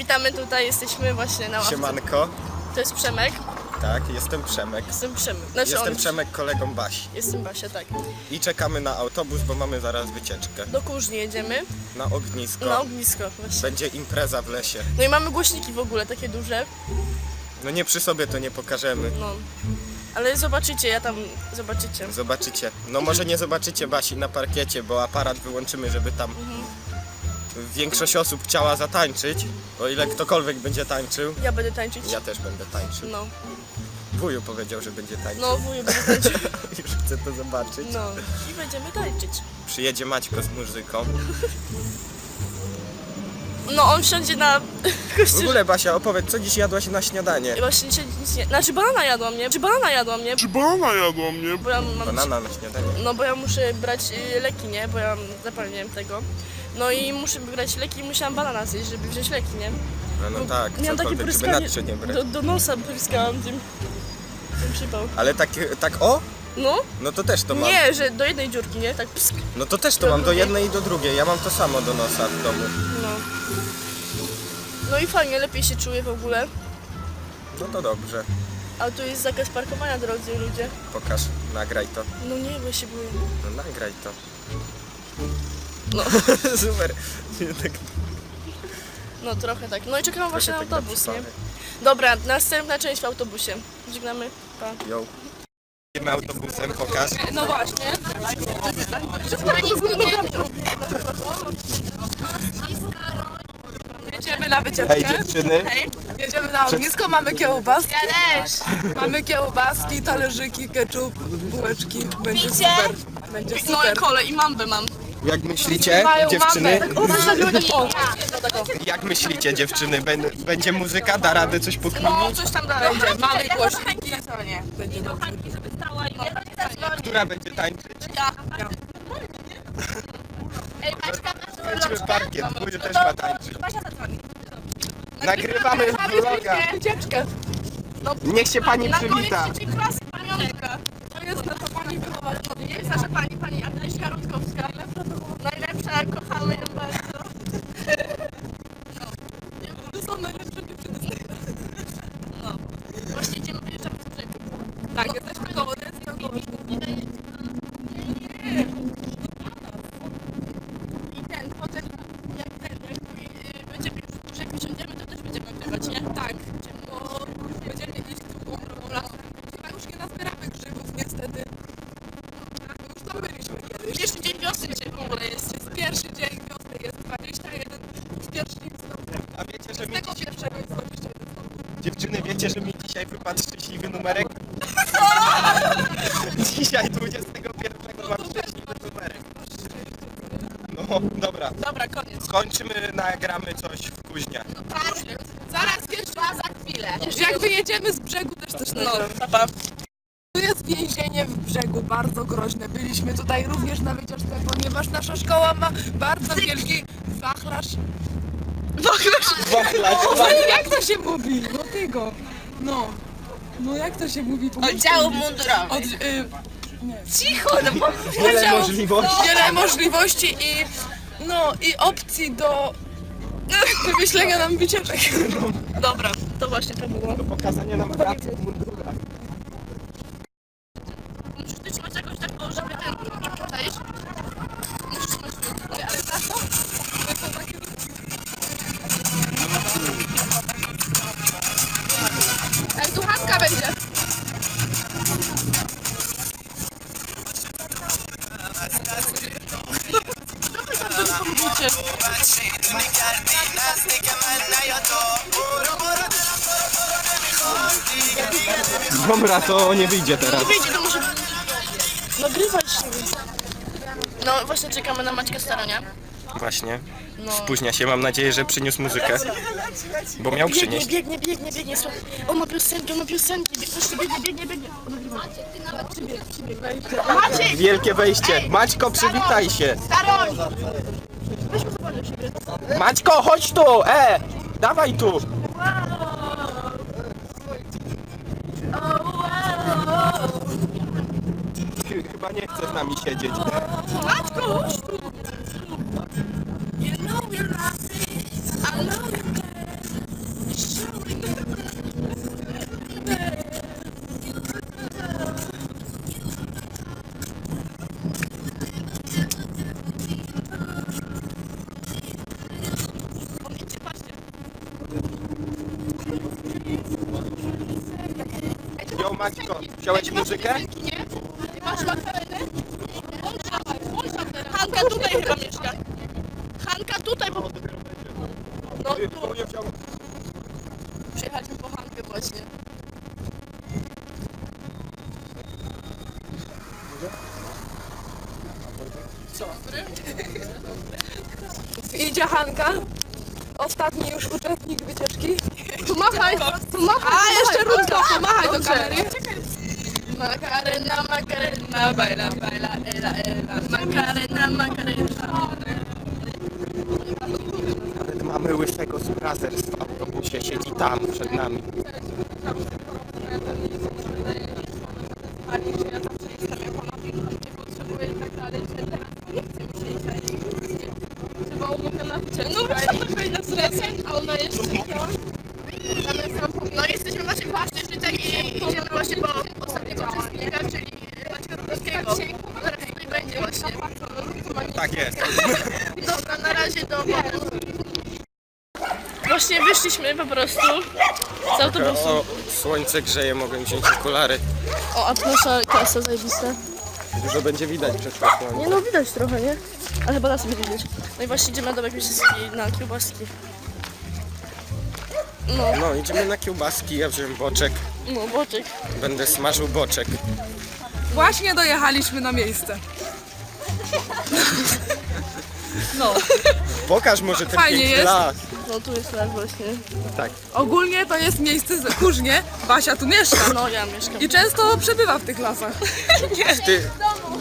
Witamy tutaj, jesteśmy właśnie na ławce. Siemanko. To jest Przemek. Tak, jestem Przemek. Jestem Przemek. Znaczy Jestem on... Przemek kolegą Basi. Jestem Basia, tak. I czekamy na autobus, bo mamy zaraz wycieczkę. Do Kurzni jedziemy. Na ognisko. Na ognisko właśnie. Będzie impreza w lesie. No i mamy głośniki w ogóle, takie duże. No nie przy sobie to nie pokażemy. No. Ale zobaczycie, ja tam... Zobaczycie. Zobaczycie. No może nie zobaczycie Basi na parkiecie, bo aparat wyłączymy, żeby tam większość osób chciała zatańczyć. O ile ktokolwiek będzie tańczył. Ja będę tańczyć. Ja też będę tańczył. No. Wuju powiedział, że będzie tańczył. No, wuju będzie tańczył. Już chcę to zobaczyć. No. I będziemy tańczyć. Przyjedzie Maćko z muzyką. No, on wsiądzie na... W ogóle Basia, opowiedz, co dziś jadłaś na śniadanie? I właśnie dzisiaj nic nie... Znaczy banana jadła mnie. Czy banana jadła mnie? Czy banana jadła mnie? Bo ja mam... Banana na śniadanie. No bo ja muszę brać y, leki, nie? Bo ja zapomniałem tego. No i muszę brać leki i musiałam banana zjeść, żeby wziąć leki, nie? No, no Bo tak, miałam takie cokolwiek, żeby pryskanie nadsze nie brać. do, do nosa pryskałam tym, tym przypał. Ale tak, tak o? No? No to też to mam. Nie, że do jednej dziurki, nie? Tak psk. No to też to Do mam do drugiej. jednej i do drugiej. Ja mam to samo do nosa w domu. No. No i fajnie, lepiej się czuję w ogóle. No to dobrze. A tu jest zakaz parkowania, drodzy ludzie. Pokaż, nagraj to. No nie, bo się boję. No nagraj to. No. Super. Tak, No trochę tak. No i czekamy właśnie na tak autobus, nie? Dobra, następna część w autobusie. Żegnamy. Pa. Yo. Jedziemy autobusem, pokaż. No właśnie. Jedziemy na wycieczkę. Hej dziewczyny. Jedziemy na ognisko, mamy kiełbaski. Ja też. Mamy kiełbaski, talerzyki, ketchup, bułeczki. Będzie super. Będzie No i super. kole i mambę mam. Jak myślicie, dziewczyny? Jak myślicie, dziewczyny? Bę- Będzie muzyka? Da radę coś No, pokminić? coś tam dalej. będzie. Mamy głośniki. Nie. Będzie dobrze. Która będzie tańczyć? Ja. Tańczymy parkiet, też ma tańczyć. Nagrywamy vloga. Wycieczkę. Niech się pani Na przywita. koniec trzeciej klasy pamiątka. To jest nasza pani. Jest nasza pani, pani Agnieszka Rutkowska. Najlepsza, kochamy ją bardzo. To są najlepsze dziewczyny. No. Właśnie idziemy wyjeżdżamy z brzegu. Tak, jesteśmy koło deski. I ten, potem jak ten, jak y, będziemy już brzeg wysiądziemy, to też będziemy nagrywać, nie? Tak. Bo będziemy iść długą drogą lasem. Chyba już nie nazbieramy grzybów, niestety. Bo Już tam byliśmy kiedyś. Pierwszy dzień wiosny dzisiaj w ogóle jest. Jest pierwszy dzień wiosny, jest 21 stycznia. A wiecie, że Z mi tego pierwszego jest 21 stopni. Dziewczyny, wiecie, że mi dzisiaj wypadł szczęśliwy numerek? dzisiaj 21 mam szczęśliwy numerek. No, dobra. Dobra, koniec. Skończymy, nagramy coś w kuźnia. Zaraz jeszcze za chwilę. Jak wyjedziemy z brzegu też coś No, nagramy. papa. Tu jest więzienie w brzegu, bardzo groźne. Byliśmy tutaj również na wycieczce, ponieważ nasza szkoła ma bardzo wielki wachlarz. Wachlarz, Jak to się mówi? No tego. No. No jak to się mówi? po Oddziałów polsku? mundurowych. Od, y, Cicho, no bo... Wiele możliwości. wiele możliwości i no i opcji do wymyślenia nam wycieczek. Dobra, to właśnie to było. Do pokazania nam pracy w mundurach. Dobra, to nie wyjdzie teraz. Wyjdzie, to może... Nagrywać się. No właśnie czekamy na Maćka Staronia. Właśnie. No. Spóźnia się, mam nadzieję, że przyniósł muzykę. Bo miał Biegnie, przynieść. biegnie, biegnie, biegnie. słuchaj. On ma piosenki, on ma piosenki. Biegnie, biegnie, biegnie, biegnie. Przybieg, przybieg. Maciek! Wielkie wejście. Maćko, przywitaj się. Staroń! Maćko, chodź tu! E! Dawaj tu! chyba nie chce z nami siedzieć. Matko, chodź tu! Maćko, muzykę? Nie? Nie masz makarenę? Hanka tutaj chyba mieszka. Hanka tutaj, bo... No tu. Przyjechaliśmy po Hankę właśnie. Idzie Hanka. Ostatni już uczestnik wycieczki. Pomachaj, pomachaj. A, jeszcze Rudka, pomachaj do kamery. Macarena, macarena, baila, baila, ela, ela. Macarena, macarena. Nawet mamy łysego z Brazers w autobusie, siedzi tam przed nami. Pani, że ja zawsze jestem jako napięta, nie potrzebuję i tak dalej, że teraz nie chce mi się dzisiaj. Trzeba umowę na wycieczkę. No, trochę na stresę, a ona jeszcze Zamiast nam po- No jesteśmy właśnie w Paszczy Żytek i idziemy właśnie po ostatniego uczestnika, czyli Maćka Rudowskiego. Zaraz tutaj będzie właśnie. Tak jest. Dobra, na razie do Właśnie wyszliśmy po prostu z autobusu. O, słońce grzeje, mogę wziąć okulary. O, a nasza klasa zajebista. Dużo będzie widać przez to słońce. Nie no, widać trochę, nie? Ale chyba nas będzie widać. No i właśnie idziemy do jakiejś na kiełbaski. No, No, idziemy na kiełbaski, ja wziąłem boczek. no, boczek. Będę smażył boczek. Właśnie dojechaliśmy na miejsce. No, Pokaż może ten Fajnie piękny jest. las. No tu jest las właśnie. Tak. ogólnie to jest miejsce z- kurznie. Basia tu mieszka. No, ja mieszkam. I często przebywa w tych lasach. Ty,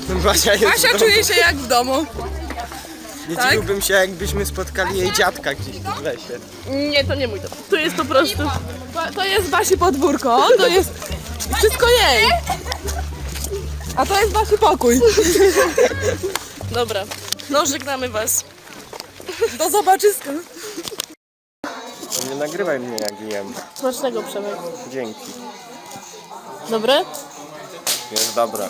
Basia jest w Basia domu. czuje się jak w domu. Nie tak? dziwiłbym się, jakbyśmy spotkali jej dziadka gdzieś w lesie. Nie, to nie mój dom. Tu jest po prostu... Ba- To jest Basi podwórko, to jest wszystko jej. A to jest Basi pokój. Dobra. No, żegnamy was. Do zobaczyska. Nie nagrywaj mnie jak jem. Smacznego, Przemek. Dzięki. Dobre? Jest dobra.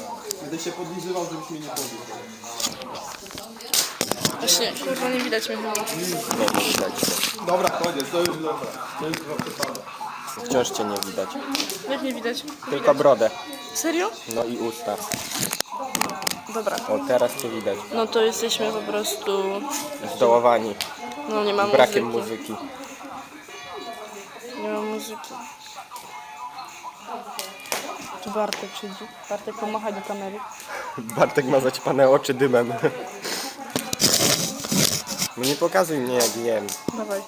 Właśnie, kurwa, nie widać mnie chyba. No, widać. Dobra, koniec, to już dobra. To już przepada. Wciąż cię nie widać. Jak nie widać? Tylko brodę. Serio? No i usta. Dobra. O, teraz cię widać. No to jesteśmy po prostu... Zdołowani. No nie mam Brakiem muzyki. Nie mam muzyki. Tu Bartek przyjdzie. Bartek pomachaj do kamery. Bartek ma zaćpane oczy dymem. No nie pokazuj mnie jak jem. Dawaj.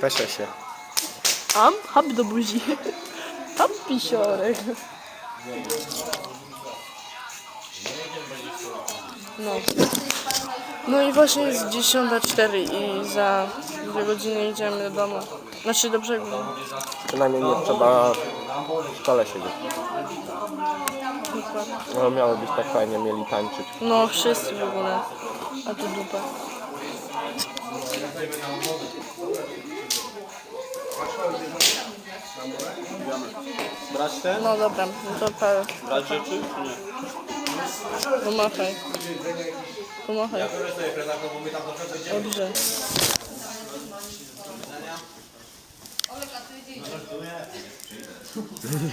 Peszę się. Am? Hap do buzi. Hap pisiorek. No. No i właśnie jest 10.04 i za dwie godziny idziemy do domu. Znaczy do brzegu. Przynajmniej nie trzeba w szkole siedzieć. No miało być tak fajnie, mieli tańczyć. No wszyscy w ogóle. A tu dupa. Brać ten? No dobra, no to parę. Brać rzeczy czy nie? Pomachaj. Pomachaj. Dobrze. Trzymy.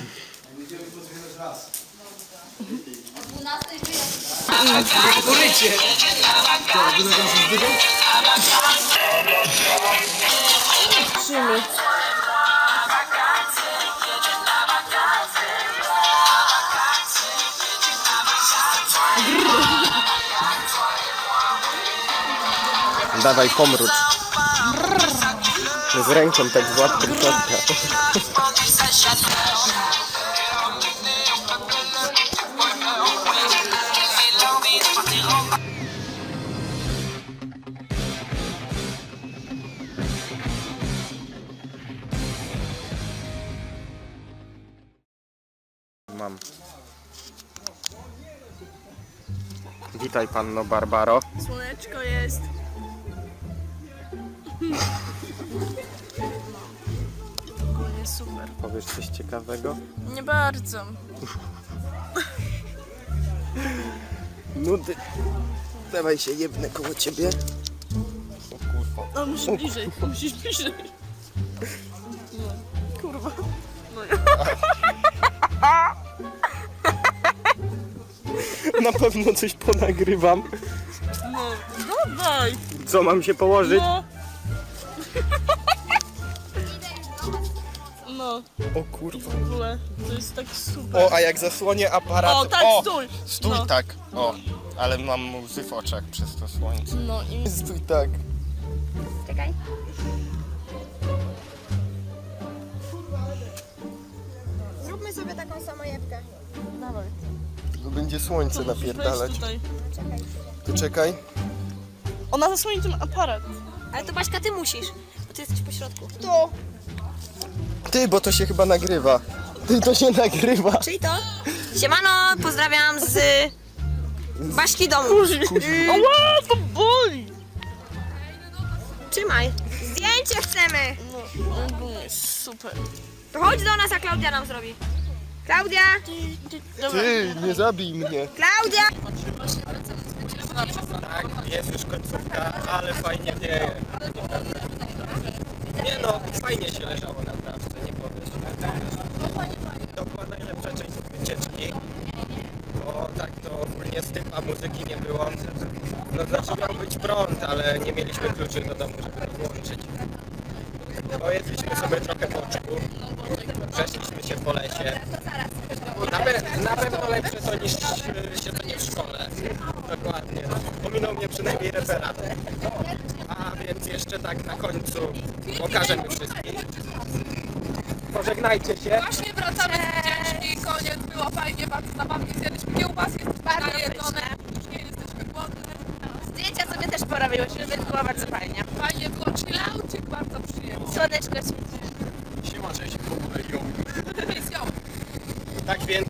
Dawaj pomrucz. Z ręką tak z łapką. Mam. Witaj panno Barbaro. Super. Powiesz coś ciekawego? Nie bardzo. Nudy. Dawaj się jebnę koło ciebie. O kurwa. No musisz bliżej, musisz bliżej. kurwa. Na pewno coś ponagrywam. No, dawaj. Co mam się położyć? No. No, O kurwa. w ogóle, to jest tak super. O, a jak zasłonię aparat. O, tak, stój. Stój No. tak. O, ale mam łzy w oczach przez to słońce. No i Stój tak. Czekaj. Zróbmy sobie taką samojebkę. dawaj. To będzie słońce Weź napierdalać. tutaj. Czekaj. To czekaj. Ona zasłoni ten aparat. Ale to Baśka, ty musisz, bo ty jesteś po środku. Tu. Ty, bo to się chyba nagrywa. Ty, to się nagrywa. Czyli to? Siemano, pozdrawiam z Baśki domu. Ała, to boli. Trzymaj. Zdjęcie chcemy. No, no jest super. To chodź do nas, a Klaudia nam zrobi. Klaudia! Dobra. Ty, nie zabij mnie. Klaudia! Tak, jest już końcówka, ale fajnie wieje. Nie no, fajnie się leżało na powiesz. To była najlepsza część wycieczki, bo tak to ogólnie z tym, a muzyki nie było. No znaczy miał być prąd, ale nie mieliśmy kluczy do domu, żeby to włączyć. Pojedliśmy sobie trochę boczku, przeszliśmy się po lesie. Na, pe- na pewno lepsze to niż siedzenie w szkole. Dokładnie. Pominął mnie przynajmniej referat. A więc jeszcze tak na końcu pokażemy wszystkich. Pożegnajcie się. Właśnie wracamy z wycieczki, koniec, było fajnie, bardzo zabawnie, zjedliśmy kiełbas, jest bardzo jedzone, już nie jesteśmy głodne. Zdjęcia sobie też porobiłyśmy, więc było bardzo fajnie. Fajnie było, chillaucik, bardzo przyjemnie. Słoneczko świeci. Siema, cześć, w ogóle go. Tak więc